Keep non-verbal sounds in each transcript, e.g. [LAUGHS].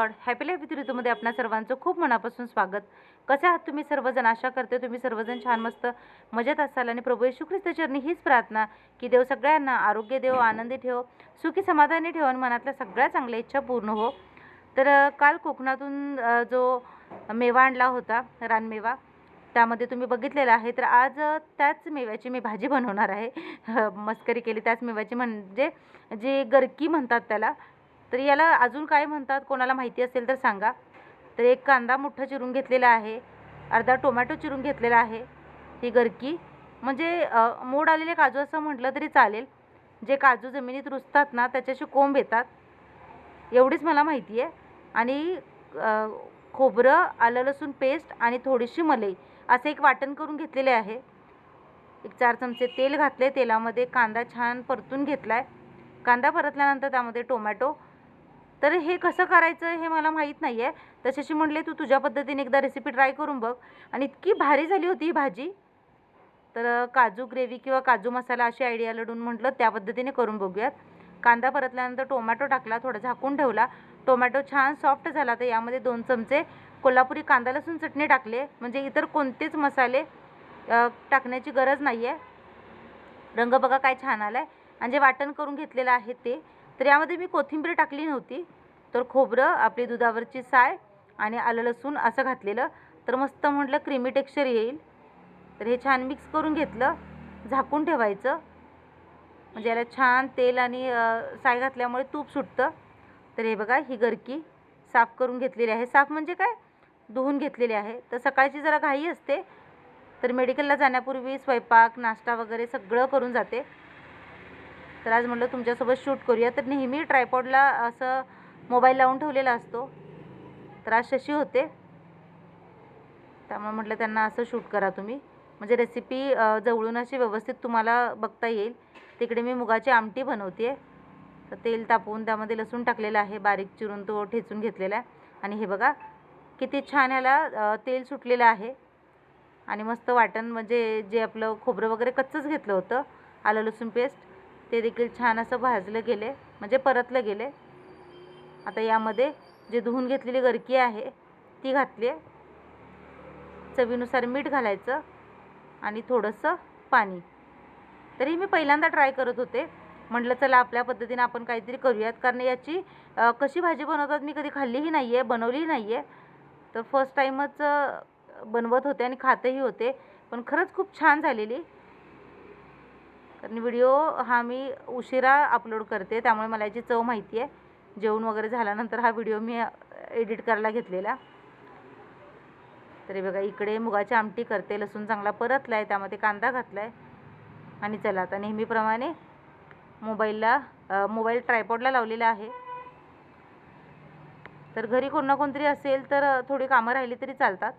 Lord happy life ऋतूमध्ये आपणा सर्वांचं खूप मनापासून स्वागत. कसे आहात तुम्ही सर्वजण? आशा करते तुम्ही सर्वजण छान मस्त मजेत असाल. आणि प्रभू येशू ख्रिस्त चरणी हीच प्रार्थना की देव सगळ्यांना आरोग्य देव आनंदी ठेव सुखी समाधानी ठेव आणि मनातल्या सगळ्या चांगल्या इच्छा पूर्ण हो. तर काल कोकणातून जो मेवा आणला होता रानमेवा त्यामध्ये तुम्ही बघितलेलं आहे. तर आज त्याच मेव्याची मी भाजी बनवणार आहे. [LAUGHS] मस्करी केली त्याच मेव्याची. म्हणजे जे गरकी म्हणतात त्याला तर याला अजून काय म्हणतात? कोणाला माहिती असेल तर सांगा. तर एक कांदा मोठा चिरून घेतलेला आहे. अर्धा टोमॅटो चिरून घेतलेला आहे. ही गरकी. म्हणजे मोड आलेले काजू असं म्हटलं तरी चालेल. जे काजू जमिनीत रुजतात ना त्याच्याशी कोंब येतात. एवढीच मला माहिती आहे. आणि खोबरं आलं लसूण पेस्ट आणि थोडीशी मलई असं एक वाटण करून घेतलेले आहे. एक चार चमचे तेल घातले तेलामध्ये. कांदा छान परतून घेतला आहे कांदा परतल्यानंतर त्यामध्ये टोमॅटो तर हे कसं करायचं हे मला माहीत नाही आहे तशाशी म्हणले तू तुझ्या पद्धतीने एकदा रेसिपी ट्राय करून बघ. आणि इतकी भारी झाली होती ही भाजी. तर काजू ग्रेव्ही किंवा काजू मसाला अशी आयडिया लढून म्हटलं त्या पद्धतीने करून बघूयात. कांदा परतल्यानंतर टोमॅटो टाकला थोडा झाकून ठेवला. टोमॅटो छान सॉफ्ट झाला तर यामध्ये दोन चमचे कोल्हापुरी कांदा लसूण चटणी टाकले. म्हणजे इतर कोणतेच मसाले टाकण्याची गरज नाही आहे रंग बघा काय छान आला आहे आणि जे वाटण करून घेतलेलं आहे ते. तर यामध्ये मी कोथिंबीर टाकली नव्हती तर खोबरं आपली दुधावरची साय आणि आलं लसूण असं घातलेलं. तर मस्त म्हटलं क्रीमी टेक्स्चर येईल. तर हे छान मिक्स करून घेतलं झाकून ठेवायचं. म्हणजे याला छान तेल आणि साय घातल्यामुळे तूप सुटतं. तर हे बघा ही गरकी साफ करून घेतलेली आहे. साफ म्हणजे काय? धुवून घेतलेली आहे. तर सकाळची जरा घाई असते तर मेडिकलला जाण्यापूर्वी स्वयंपाक नाश्ता वगैरे सगळं करून जाते. तर आज म्हटलं तुमच्यासोबत शूट करूया. तर नेहमी ट्रायपॉडला असं मोबाईल लावून ठेवलेला असतो. तर आज शशी होते. त्यामुळे म्हटलं त्यांना असं शूट करा तुम्ही. म्हणजे रेसिपी जवळून अशी व्यवस्थित तुम्हाला बघता येईल. तिकडे मी मुगाची आमटी बनवते तर तेल तापवून त्यामध्ये लसूण टाकलेलं आहे. बारीक चिरून तो ठेचून घेतलेला आहे. आणि हे बघा किती छान ह्याला तेल सुटलेलं आहे. आणि मस्त वाटण म्हणजे जे आपलं खोबरं वगैरे कच्चंच घेतलं होतं आलं लसूण पेस्ट ते देखील छान असं भाजलं गेले म्हणजे परतलं गेले. आता यामध्ये जे धुवून घेतलेली गरकी आहे ती घातली आहे. चवीनुसार मीठ घालायचं आणि थोडंसं पाणी. तरी मी पहिल्यांदा ट्राय करत होते. म्हटलं चला आपल्या पद्धतीने आपण काहीतरी करूयात. कारण याची कशी भाजी बनवतात मी कधी खाल्लीही नाही आहे बनवलीही नाही आहे तर फर्स्ट टाईमच बनवत होते आणि खातही होते. पण खरंच खूप छान झालेली. कारण व्हिडिओ हा मी उशिरा अपलोड करते त्यामुळे मला याची चव माहिती आहे. जेवण वगैरे झाल्यानंतर हा व्हिडिओ मी एडिट करायला घेतलेला. तरी बघा इकडे मुगाची आमटी करते लसूण चांगला परतला आहे त्यामध्ये कांदा घातला आहे आणि चला आता नेहमीप्रमाणे मोबाईलला मोबाईल ट्रायपॉडला लावलेला आहे. तर घरी कोण ना कोणतरी असेल तर थोडी कामं राहिली तरी चालतात.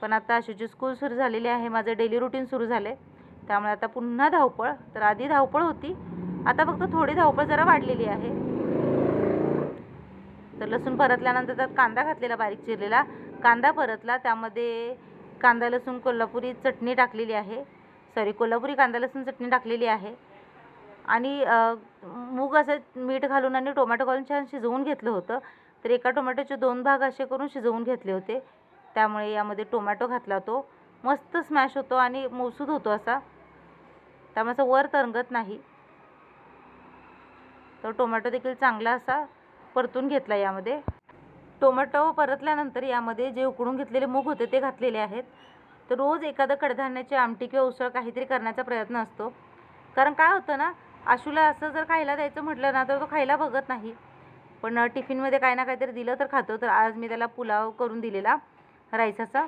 पण आता अशोची स्कूल सुरू झालेली आहे माझं डेली रुटीन सुरू झालं आहे त्यामुळे आता पुन्हा धावपळ तर आधी धावपळ होती. आता फक्त थोडी धावपळ जरा वाढलेली आहे. तर लसूण परतल्यानंतर त्यात कांदा घातलेला बारीक चिरलेला. कांदा परतला त्यामध्ये कांदा लसूण कोल्हापुरी चटणी टाकलेली आहे. सॉरी कोल्हापुरी कांदा लसूण चटणी टाकलेली आहे. आणि मूग असं मीठ घालून आणि टोमॅटो घालून छान शिजवून घेतलं होतं. तर एका टोमॅटोचे दोन भाग असे करून शिजवून घेतले होते. त्यामुळे यामध्ये टोमॅटो घातला तो. मस्त स्मॅश होतो आणि मौसूद होतो असा. त्यामुळे असं वर तरंगत नाही. तर टोमॅटो देखील चांगला असा परतून घेतला यामध्ये. टोमॅटो परतल्यानंतर यामध्ये जे उकडून घेतलेले मूग होते ते घातलेले आहेत. तर रोज एखादं कडधान्याची आमटी किंवा उसळ काहीतरी करण्याचा प्रयत्न असतो. कारण काय होतं ना आशूला असं जर खायला द्यायचं म्हटलं ना तर तो खायला बघत नाही. पण टिफिनमध्ये काही ना काहीतरी दिलं तर खातो. तर आज मी त्याला पुलाव करून दिलेला राईसाचा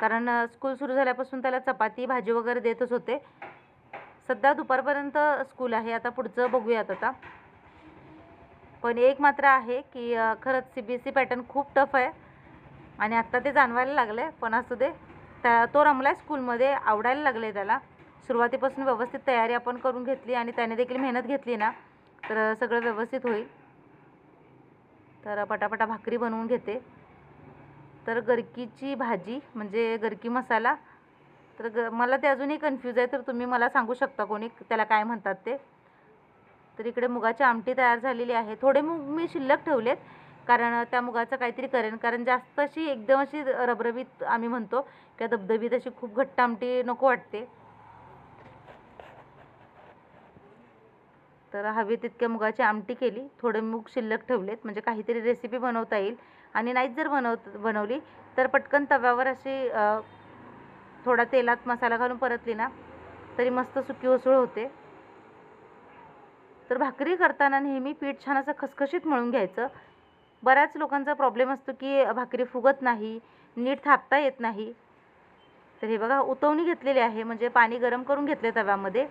कारण स्कूल सुरू झाल्यापासून त्याला चपाती भाजी वगैरे देतच होते. सध्या दुपारपर्यंत स्कूल आहे. आता पुढचं बघूयात आता. पण एक मात्र आहे की खरंच C B S C pattern खूप टफ आहे. आणि आत्ता ते जाणवायला लागलं आहे पण असू दे. त्या तो रमला आहे स्कूलमध्ये आवडायला लागलं आहे त्याला. सुरुवातीपासून व्यवस्थित तयारी आपण करून घेतली आणि त्याने देखील मेहनत घेतली ना तर सगळं व्यवस्थित होईल. तर पटापटा भाकरी बनवून घेते. तर गरकीची भाजी म्हणजे गरकी मसाला. तर ग मला ते अजूनही कन्फ्यूज आहे तर तुम्ही मला सांगू शकता कोणी त्याला काय म्हणतात ते. तर इकडे मुगाची आमटी तयार झालेली आहे. थोडे मूग मी शिल्लक ठेवलेत कारण त्या मुगाचं काहीतरी करेन. कारण जास्त अशी एकदम अशी रबरबीत आम्ही म्हणतो किंवा धबधबीत अशी खूप घट्ट आमटी नको वाटते. तर हवी तितक्या मुगाची आमटी केली. थोडे मूग शिल्लक ठेवलेत म्हणजे काहीतरी रेसिपी बनवता येईल. आणि नाहीच जर बनवत बनवली तर पटकन तव्यावर अशी थोडा तेलात मसाला घालून परतली ना तरी मस्त सुकी उसळ होते. तर भाकरी करताना नेहमी पीठ छान असं खसखशीत मळून घ्यायचं. बऱ्याच लोकांचा प्रॉब्लेम असतो की भाकरी फुगत नाही नीट थापता येत नाही. तर हे बघा उतवणी घेतलेली आहे म्हणजे पाणी गरम करून घेतले तव्यामध्ये.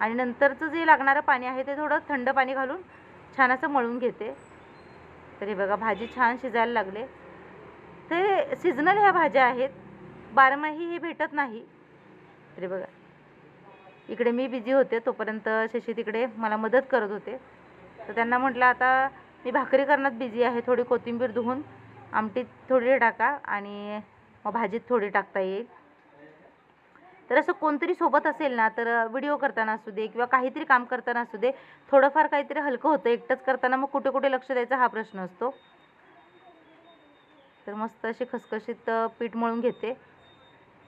आणि नंतरचं जे लागणारं पाणी आहे ते थोडं थंड पाणी घालून छान असं मळून घेते. तर हे बघा भाजी छान शिजायला लागले. ते सिजनल ह्या भाज्या आहेत. बारमाही हे भेटत नाही. तरी बघा. इकडे मी बिझी होते तोपर्यंत शशी तिकडे मला मदत करत होते. तर त्यांना म्हटलं आता मी भाकरी करण्यात बिझी आहे थोडी कोथिंबीर धुवून आमटीत थोडी टाका आणि मग भाजीत थोडी टाकता येईल. तर असं कोणतरी सोबत असेल ना तर व्हिडिओ करताना असू दे किंवा काहीतरी काम करताना असू दे थोडंफार काहीतरी हलकं होतं एकटंच करताना मग कुठे कुठे लक्ष द्यायचा हा प्रश्न असतो. तर मस्त अशी खसखशीत पीठ मळून घेते.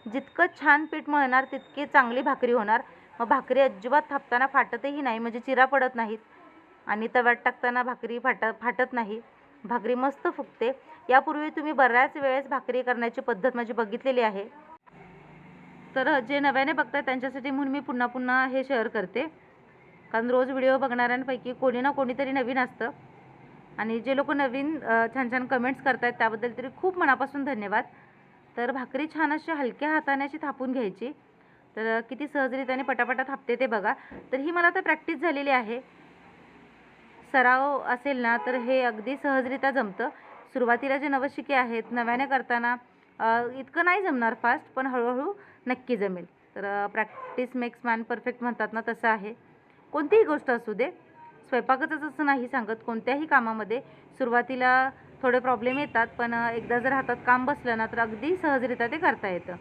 जितकं छान पीठ मळणार तितकी चांगली भाकरी होणार. मग भाकरी अजिबात थापताना फाटतही नाही म्हणजे चिरा पडत नाहीत. आणि तव्यात टाकताना भाकरी फाट फाटत नाही. भाकरी मस्त फुगते. यापूर्वी तुम्ही बऱ्याच वेळेस भाकरी करण्याची पद्धत माझी बघितलेली आहे. तर जे नव्याने बघताय त्यांच्यासाठी म्हणून मी पुन्हा पुन्हा हे शेअर करते. कारण रोज व्हिडिओ बघणाऱ्यांपैकी कोणी ना कोणीतरी नवीन असतं. आणि जे लोक नवीन छान छान कमेंट्स करतायत त्याबद्दल तरी खूप मनापासून धन्यवाद. तर भाकरी छान अशी हलक्या हाताने अशी थापून घ्यायची. तर किती सहजरित्याने पटापटा थापते ते बघा. तर ही मला आता प्रॅक्टिस झालेली आहे. सराव असेल ना तर हे अगदी सहजरित्या जमतं. सुरुवातीला जे नवशिके आहेत नव्याने करताना इतकं नाही जमणार फास्ट पण हळूहळू नक्की जमेल. तर प्रॅक्टिस मेक्स मॅन परफेक्ट म्हणतात ना तसं आहे. कोणतीही गोष्ट असू दे स्वयंपाकाचंच असं नाही सांगत. कोणत्याही कामामध्ये सुरुवातीला थोडे प्रॉब्लेम येतात पण एकदा जर हातात काम बसलं ना तर अगदी सहजरित्या ते करता येतं.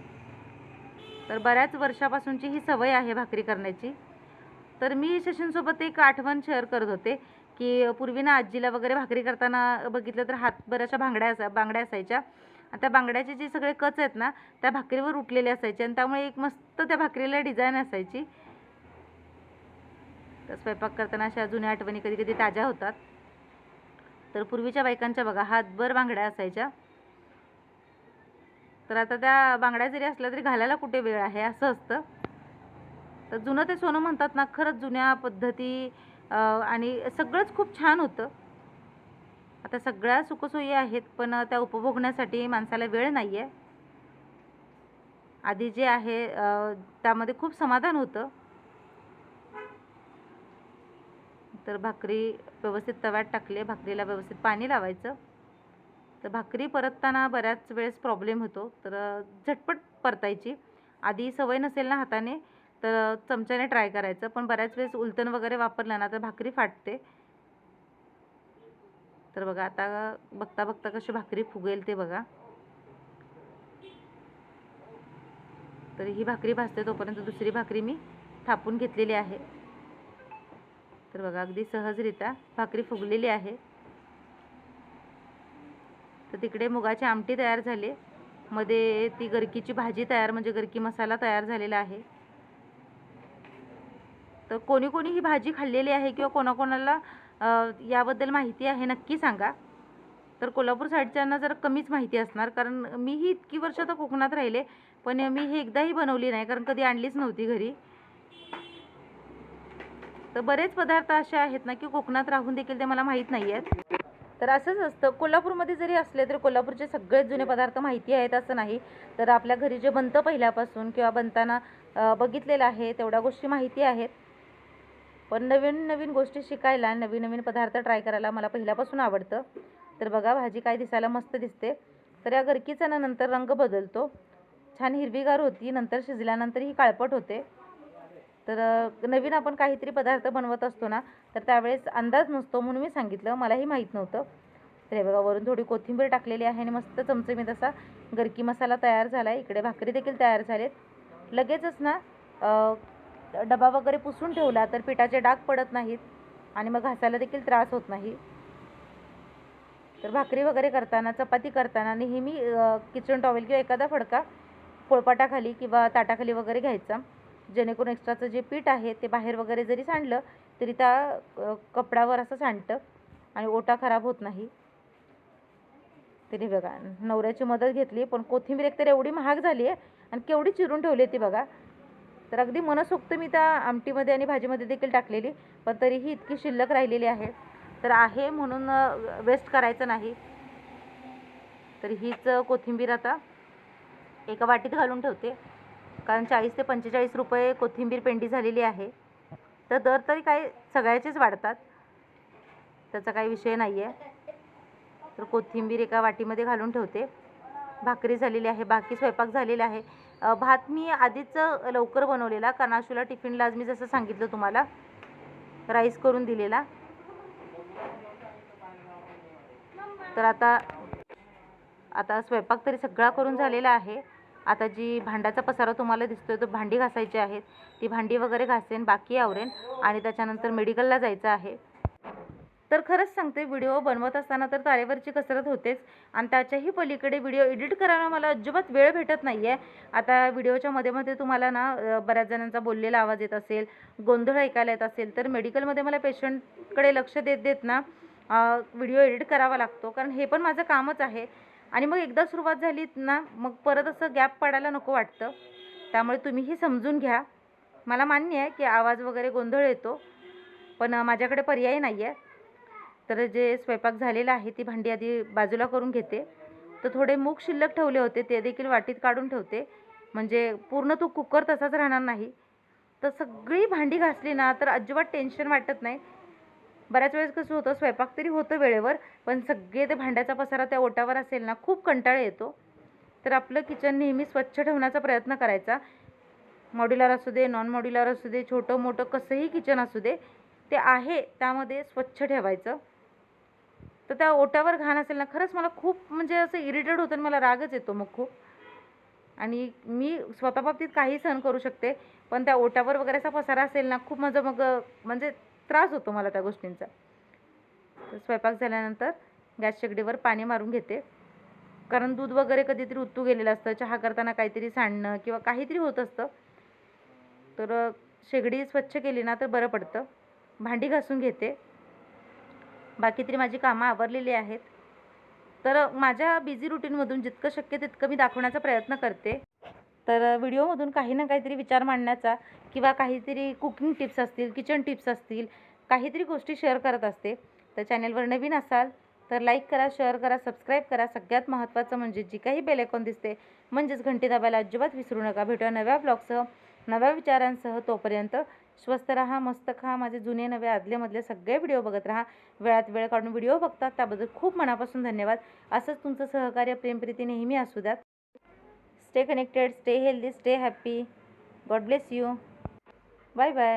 तर बऱ्याच वर्षापासूनची ही सवय आहे भाकरी करण्याची. तर मी शशींसोबत एक आठवण शेअर करत होते की पूर्वी ना आजीला वगैरे भाकरी करताना बघितलं तर हात बऱ्याचशा भांगड्या असा बांगड्या असायच्या. आता बांगड्याचे जे सगळे कच आहेत ना त्या भाकरीवर उठलेले असायचे आणि त्यामुळे एक मस्त त्या भाकरीला डिझाईन असायची. तर स्वयंपाक करताना अशा जुन्या आठवणी कधी कधी ताज्या होतात. तर पूर्वीच्या बायकांच्या बघा हातभर बांगड्या असायच्या. तर आता त्या बांगड्या जरी असल्या तरी घालायला कुठे वेळ आहे असं असतं. तर जुनं ते सोनं म्हणतात ना खरंच जुन्या पद्धती आणि सगळंच खूप छान होतं. आता सगळ्या सुखसोयी आहेत पण त्या उपभोगण्यासाठी माणसाला वेळ नाही आहे आधी जे आहे त्यामध्ये खूप समाधान होतं. तर भाकरी व्यवस्थित तव्यात टाकले भाकरीला व्यवस्थित पाणी लावायचं. तर भाकरी परतताना बऱ्याच वेळेस प्रॉब्लेम होतो. तर झटपट परतायची. आधी सवय नसेल ना हाताने तर चमच्याने ट्राय करायचं. पण बऱ्याच वेळेस उलटण वगैरे वापरलं ना तर भाकरी फाटते. तर बघा आता बघता बघता कशी भाकरी फुगेल ते बघा. तर ही भाकरी भाजते तोपर्यंत दुसरी भाकरी मी थापून घेतलेली आहे. तर बघा अगदी सहजरित्या भाकरी फुगलेली आहे. तर तिकडे मुगाची आमटी तयार झाली. मध्ये ती गरकीची भाजी तयार म्हणजे गरकी मसाला तयार झालेला आहे. तर कोणी कोणी ही भाजी खाल्लेली आहे किंवा कोणाकोणाला याबद्दल माहिती आहे नक्की सांगा. तर कोल्हापूर साईडच्यांना जरा कमीच माहिती असणार कारण मीही इतकी वर्ष तर कोकणात राहिले पण मी ही एकदाही बनवली नाही कारण कधी आणलीच नव्हती घरी. तर बरेच पदार्थ असे आहेत ना की कोकणात राहून देखील ते मला माहीत नाही आहेत. तर असंच असतं कोल्हापूरमध्ये जरी असले तरी कोल्हापूरचे सगळेच जुने पदार्थ माहिती आहेत असं नाही. तर आपल्या घरी जे बनतं पहिल्यापासून किंवा बनताना बघितलेलं आहे तेवढ्या गोष्टी माहिती आहेत. पण नवीन नवीन गोष्टी शिकायला नवीन नवीन पदार्थ ट्राय करायला मला पहिल्यापासून आवडतं. तर बघा भाजी काय दिसायला मस्त दिसते. तर या गरकीचा ना नंतर रंग बदलतो. छान हिरवीगार होती नंतर शिजल्यानंतर ही काळपट होते. तर नवीन आपण काहीतरी पदार्थ बनवत असतो ना तर त्यावेळेस अंदाज नसतो म्हणून मी सांगितलं. मलाही माहीत नव्हतं. तर हे बघा वरून थोडी कोथिंबीर टाकलेली आहे आणि मस्त चमचमीत असा गरकी मसाला तयार झाला आहे इकडे भाकरी देखील तयार झालेत. लगेचच ना डबा वगैरे पुसून ठेवला तर पिठाचे डाग पडत नाहीत आणि मग घासायला देखील त्रास होत नाही. तर भाकरी वगैरे करताना चपाती करताना नेहमी किचन टॉवेल किंवा एखादा फडका पोळपाटाखाली किंवा ताटाखाली वगैरे घ्यायचा. जेणेकरून एक्स्ट्राचं जे पीठ आहे ते बाहेर वगैरे जरी सांडलं तरी त्या कपड्यावर असं सांडतं आणि ओटा खराब होत नाही. तरी बघा नवऱ्याची मदत घेतली पण कोथिंबीर एकतर एवढी महाग झाली आहे आणि केवढी चिरून ठेवली आहे ती बघा. तर अगदी मनसोक्त मी त्या आमटीमध्ये आणि भाजीमध्ये देखील टाकलेली पण तरीही इतकी शिल्लक राहिलेली आहे. तर आहे म्हणून वेस्ट करायचं नाही. तर हीच कोथिंबीर आता एका वाटीत घालून ठेवते. कारण चाळीस ते पंचेचाळीस रुपये कोथिंबीर पेंडी झालेली आहे. तर दर तरी काही सगळ्याचेच वाढतात. त्याचा काही विषय नाही आहे तर कोथिंबीर एका वाटीमध्ये घालून ठेवते. भाकरी झालेली आहे बाकी स्वयंपाक झालेला आहे. भात मी आधीच लवकर बनवलेला. कनाशूला टिफिनला आज मी जसं सांगितलं तुम्हाला राईस करून दिलेला. तर आता आता स्वयंपाक तरी सगळा करून झालेला आहे. आता जी भांड्याचा पसारा तुम्हाला दिसतोय तो भांडी घासायची आहेत. ती भांडी वगैरे घासेन बाकी आवरेन आणि त्याच्यानंतर मेडिकलला जायचं आहे. तर खरंच सांगते व्हिडिओ बनवत असताना तर तारेवरची कसरत होतेच. आणि त्याच्याही पलीकडे व्हिडिओ एडिट करायला मला अजिबात वेळ भेटत नाही आहे आता व्हिडिओच्या मध्ये मध्ये तुम्हाला ना बऱ्याच जणांचा बोललेला आवाज येत असेल गोंधळ ऐकायला येत असेल तर मेडिकलमध्ये मला पेशंटकडे लक्ष देत देत ना व्हिडिओ एडिट करावा लागतो. कारण हे पण माझं कामच आहे. आणि मग एकदा सुरुवात झाली ना मग परत असं गॅप पडायला नको वाटतं. त्यामुळे तुम्हीही समजून घ्या. मला मान्य आहे की आवाज वगैरे गोंधळ येतो. पण माझ्याकडे पर्याय नाही आहे तर जे स्वयंपाक झालेला आहे ती भांडी आधी बाजूला करून घेते. तर थोडे मूग शिल्लक ठेवले होते ते देखील वाटीत काढून ठेवते. म्हणजे पूर्ण तो कुकर तसाच राहणार नाही. तर सगळी भांडी घासली ना तर अजिबात टेन्शन वाटत नाही. बऱ्याच वेळेस कसं होतं स्वयंपाक तरी होतं वेळेवर पण सगळे ते भांड्याचा पसारा त्या ओटावर असेल ना खूप कंटाळा येतो. तर आपलं किचन नेहमी स्वच्छ ठेवण्याचा प्रयत्न करायचा. मॉड्युलर असू दे नॉन मॉड्युलर असू दे छोटं मोठं कसंही किचन असू दे ते आहे त्यामध्ये स्वच्छ ठेवायचं. तर त्या ओट्यावर घाण असेल ना खरंच मला खूप म्हणजे असं इरिटेड होतं आणि मला रागच येतो मग खूप. आणि मी स्वतः बाबतीत काही सहन करू शकते पण त्या ओट्यावर वगैरे असा पसारा असेल ना खूप माझं मग म्हणजे त्रास होतो मला त्या गोष्टींचा. तर स्वयंपाक झाल्यानंतर गॅस शेगडीवर पाणी मारून घेते. कारण दूध वगैरे कधीतरी उत्तू गेलेलं असतं चहा करताना काहीतरी सांडणं किंवा काहीतरी होत असतं. तर शेगडी स्वच्छ केली ना तर बरं पडतं. भांडी घासून घेते. बाकी तरी माझी कामं आवरलेली आहेत. तर माझ्या बिझी रुटीनमधून जितकं शक्य तितकं मी दाखवण्याचा प्रयत्न करते. तर व्हिडिओमधून काही ना काहीतरी विचार मांडण्याचा किंवा काहीतरी कुकिंग टिप्स असतील किचन टिप्स असतील काहीतरी गोष्टी शेअर करत असते. तर चॅनेलवर नवीन असाल तर लाईक करा शेअर करा सबस्क्राईब करा. सगळ्यात महत्त्वाचं म्हणजे जी काही बेलेकॉन दिसते म्हणजेच घंटी दाबायला अजिबात विसरू नका. भेटूया नव्या ब्लॉगसह नव्या विचारांसह तोपर्यंत स्वस्त राहा मस्त खा. माझे जुने नवे आदलेमधले सगळे व्हिडिओ बघत राहा. वेळात वेळ काढून व्हिडिओ बघतात त्याबद्दल खूप मनापासून धन्यवाद. असंच तुमचं सहकार्य प्रेमप्रीती नेहमी असू द्यात. Stay connected stay healthy stay happy god bless you bye bye